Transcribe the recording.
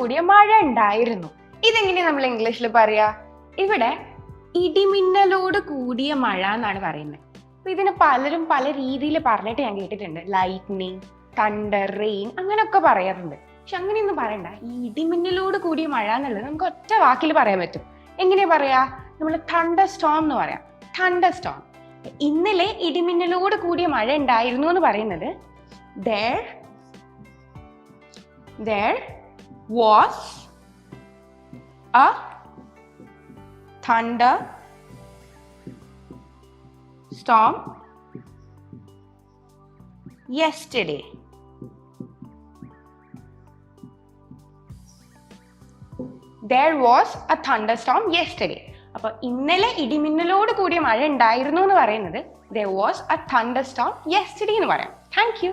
കൂടിയ മഴ ഉണ്ടായിരുന്നു ഇതെങ്ങനെ നമ്മൾ ഇംഗ്ലീഷിൽ പറയാ? ഇവിടെ ഇടിമിന്നലോട് കൂടിയ മഴ എന്നാണ് പറയുന്നത്. അപ്പൊ ഇതിന് പലരും പല രീതിയിൽ പറഞ്ഞിട്ട് ഞാൻ കേട്ടിട്ടുണ്ട്. ലൈറ്റ്നിങ് തണ്ടർ റെയിൻ അങ്ങനെയൊക്കെ പറയാറുണ്ട്. പക്ഷെ അങ്ങനെയൊന്നും പറയണ്ട. ഈ ഇടിമിന്നലോട് കൂടിയ മഴ എന്നുള്ളത് നമുക്ക് ഒറ്റ വാക്കിൽ പറയാൻ പറ്റും. എങ്ങനെയാ പറയാ? നമ്മൾ തണ്ടർ സ്റ്റോം എന്ന് പറയാം. തണ്ടർ സ്റ്റോം ഇന്നലെ ഇടിമിന്നലോട് കൂടിയ മഴ ഉണ്ടായിരുന്നു എന്ന് പറയുന്നത്. There there was a thunder storm yesterday there was a thunderstorm yesterday appo ഇന്നലെ ഇടിമിന്നലോട് കൂടിയ മഴ ഉണ്ടായിരുന്നു എന്ന് പറയുന്നത് there was a thunderstorm yesterday എന്ന് പറയാം thank you